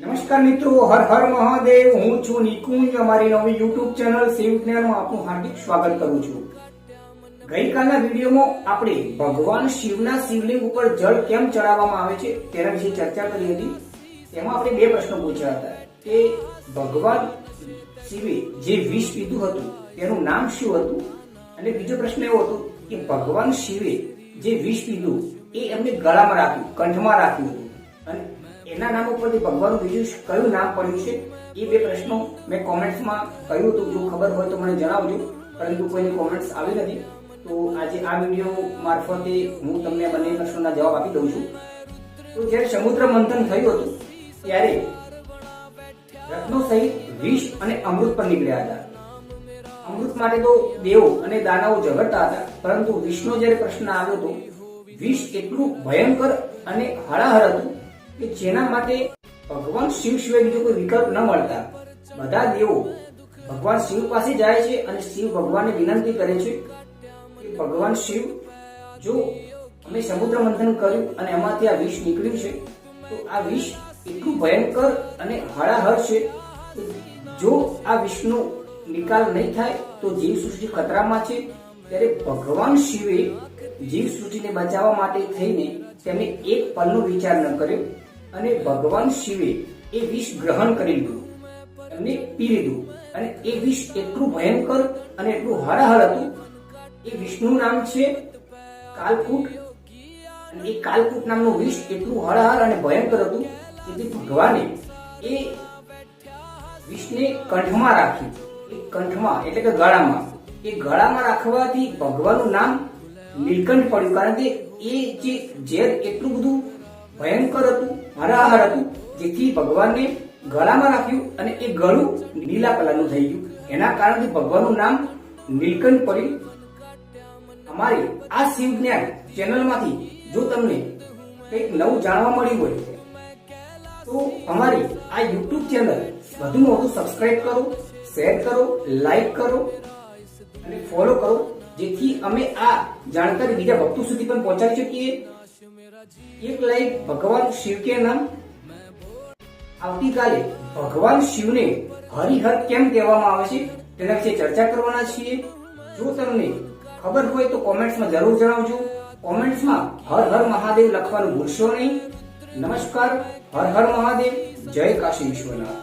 નમસ્કાર મિત્રો, હર હર મહાદેવ. હું છું નિકુંજ. અમારી નવી યુટ્યુબ ચેનલ શિવ જ્ઞાનમાં આપનું હાર્દિક સ્વાગત કરું છું. ગઈકાલના વિડીયોમાં આપણે ભગવાન શિવના શિવલિંગ ઉપર જળ કેમ ચડાવવામાં આવે છે તેના વિશે ચર્ચા કરી હતી. તેમાં આપણે બે પ્રશ્નો પૂછ્યા હતા. કે ભગવાન શિવે જે વિષ પીધું હતું, તેનું નામ શું હતું? અને બીજો પ્રશ્ન એવો હતો કે ભગવાન શિવે જે વિષ પીધું, એ એમને ગળામાં રાખ્યું, કંઠમાં રાખ્યું હતું. અને એના નામ ઉપરથી ભગવાનનું બીજું કયું નામ પડ્યું છે? એ બે પ્રશ્નો મેં કોમેન્ટ્સમાં કહ્યું હતું. જો ખબર હોય તો મને જણાવજો. પરંતુ કોઈની કોમેન્ટ્સ આવી નથી. તો આજે આ વીડિયો મારફતે હું તમને બંને પ્રશ્નોના જવાબ આપી દઉં છું. તો જ્યારે સમુદ્ર મંથન થયું હતું, ત્યારે રત્નો સહિત વિષ અને અમૃત પર નીકળ્યા હતા. અમૃત માટે તો દેવો અને દાનાઓ ઝઘડતા હતા. પરંતુ વિષનો જ્યારે પ્રશ્ન આવ્યો હતો વિષ એટલું ભયંકર અને હળાહળ હતું કે જેના માટે ભગવાન શિવ સિવાય બીજો કોઈ વિકલ્પ ન મળતા. બધા દેવો ભગવાન શિવ પાસે જાય છે અને શિવ ભગવાનને વિનંતી કરે છે કે ભગવાન શિવ, જો અમે સમુદ્ર મંથન કર્યું અને એમાંથી આ વિષ નીકળ્યું છે, તો આ વિષ એટલું ભયંકર અને હળાહળ છે જો આ વિષનો નિકાલ નહીં થાય તો જીવ સૃષ્ટિ ખતરામાં છે. ત્યારે ભગવાન શિવે જીવ સૃષ્ટિને બચાવવા માટે થઈને તેમણે એક પલનો વિચાર ન કર્યો. અને ભગવાન શિવે એ વિષ ગ્રહણ કરી લીધું એમને પી લીધું અને એ વિષ એટલું ભયંકર અને એટલું હળહળ હતું. એ વિષનું નામ છે કાલકૂટ. એ કાલકૂટ નામનું વિષ એટલું હળહળ અને ભયંકર હતું કે ભગવાને એ વિષને કંઠમાં રાખ્યું. એ કંઠમાં, એટલે કે ગળામાં. એ ગળામાં રાખવાથી ભગવાનનું નામ નીલકંઠ પડ્યું. કારણ કે એ જે ઝેર એટલું બધું ભયંકર હતું, હરાહર હતું. જેથી ભગવાનને ગળામાં રાખ્યું અને એ ગળું નીલા કલરનું થઈ ગયું. એના કારણથી ભગવાનનું નામ નીલકંઠ પડ્યું. અમારી આ શિવ જ્ઞાન ચેનલમાંથી જો તમને કંઈક નવું જાણવા મળ્યું હોય, તો અમારી આ યુટ્યુબ ચેનલ વધુ સબસ્ક્રાઇબ કરો, શેર કરો, લાઈક કરો અને ફોલો કરો, જેથી અમે આ જાણકારી બીજા ભક્તો સુધી પણ પહોંચાડી શકીએ. એક લાઈક ભગવાન શિવ કે નામ? આવતીકાલે ભગવાન શિવને હરિહર કેમ કહેવામાં આવે છે? તેના વિશે ચર્ચા કરવાના છીએ. જો તમને ખબર હોય તો કોમેન્ટ્સમાં જરૂર જણાવજો. કોમેન્ટ્સમાં હર હર મહાદેવ લખવાનું ભૂલશો નહીં. નમસ્કાર, હર હર મહાદેવ. જય કાશી વિશ્વનાથ.